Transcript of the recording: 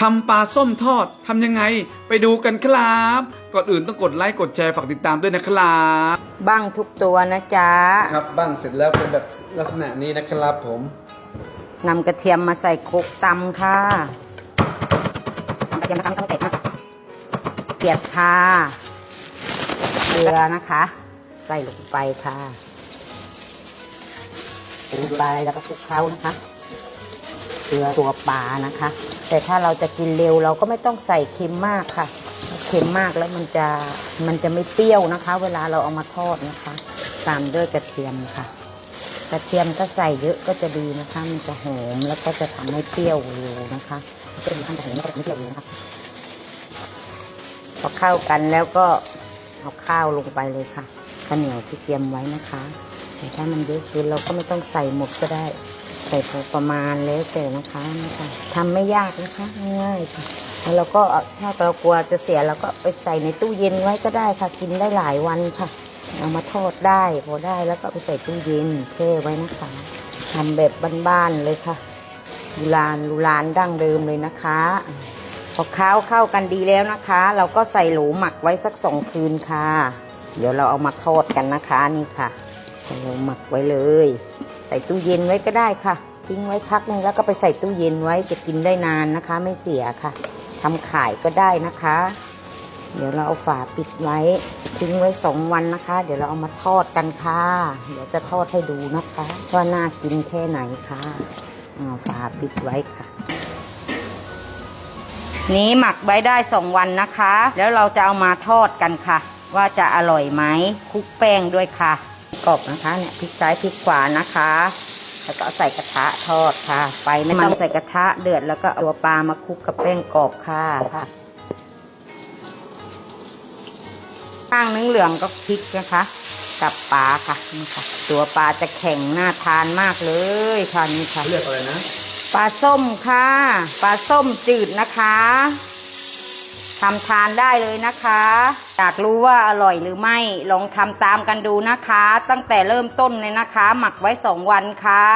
ทำปลาส้มทอดทำยังไงไปดูกันครับ ก่อนอื่นต้องกดไลค์กดแชร์ฝากติดตามด้วยนะครับบ้างทุกตัวนะจ๊ะครับบ้างเสร็จแล้วเป็นแบบลักษณะนี้นะครับผมนำกระเทียมมาใส่โครกตำค่ะนำกระเทียมนะคะไม่ต้องเตะมากเกลียดค่ะเกลือนะคะ ใส่ลงไปค่ะลงไปแล้วก็คลุกเคล้านะคะ เกลือตัวปลานะคะ แต่ถ้าเราจะกินเร็วเราก็ไม่ต้องใส่เค็มมากค่ะเค็มมากแล้วมันจะมันจะไม่เปรี้ยวนะคะ เวลาเราเอามาทอดนะคะ ตามด้วยกระเทียมค่ะ กระเทียมก็ใส่เยอะก็จะดีนะคะ มันจะหอมแล้วก็จะทำให้เปรี้ยวเร็วนะคะก็จะทำให้หอมแล้วก็ทำให้เปรี้ยวเร็วนะคะพอเข้ากันแล้วก็เอาข้าวลงไปเลยค่ะข้าวเหนียวที่เตรียมไว้นะคะ แต่ถ้ามันเยอะเกินเราก็ไม่ต้องใส่หมดก็ได้ ใส่พอประมาณแล้วแต่นะคะนะคะทำไม่ยากนะคะง่ายค่ะแล้วเราก็ถ้าเรากลัวจะเสียเราก็ไปใส่ในตู้เย็นไว้ก็ได้ค่ะ กินได้หลายวันค่ะเอามาทอดได้พอได้แล้วก็ไปใส่ตู้เย็นแช่ไว้นะคะทำแบบบ้านๆเลยค่ะดูรานดูรานดั้งเดิมเลยนะคะพอข้าวเข้ากันดีแล้วนะคะ เราก็ใส่โหลหมักไว้สักสองคืนค่ะ เดี๋ยวเราเอามาทอดกันนะคะนี่ค่ะใส่หลหมักไว้เลย ใส่ตู้เย็นไว้ก็ได้ค่ะ ทิ้งไว้พักหนึงแล้วก็ไปใส่ตู้เย็นไว้จะกินได้นานนะคะ ไม่เสียค่ะทำขายก็ได้นะคะ เดี๋ยวเราเอาฝาปิดไว้ ทิ้งไว้สองวันนะคะ เดี๋ยวเราเอามาทอดกันค่ะ เดี๋ยวจะทอดให้ดูนะคะว่าน่ากินแค่ไหนค่ะเอาฝาปิดไว้ค่ะนี้หมักไว้ได้สองวันนะคะ แล้วเราจะเอามาทอดกันค่ะ ว่าจะอร่อยไหมคลุกแป้งด้วยค่ะ กรอบนะคะเนี่ยพลิกซ้ายพลิกขวานะคะ แล้วก็เอาใส่กระทะทอดค่ะไปไม่ต้องใส่กระทะเดือดแล้วก็เอาตัวปลามาคลุกกับแป้งกรอบค่ะค่ะข้างนึงเหลืองก็พริกนะคะกับปลาค่ะนี่ค่ะ ตัวปลาจะแข็งน่าทานมากเลยค่ะนี่ค่ะเรียกอะไรนะปลาส้มค่ะ ปลาส้มจืดนะคะ ทำทานได้เลยนะคะอยากรู้ว่าอร่อยหรือไม่ลองทำตามกันดูนะคะ ตั้งแต่เริ่มต้นเลยนะคะ หมักไว้สองวันค่ะ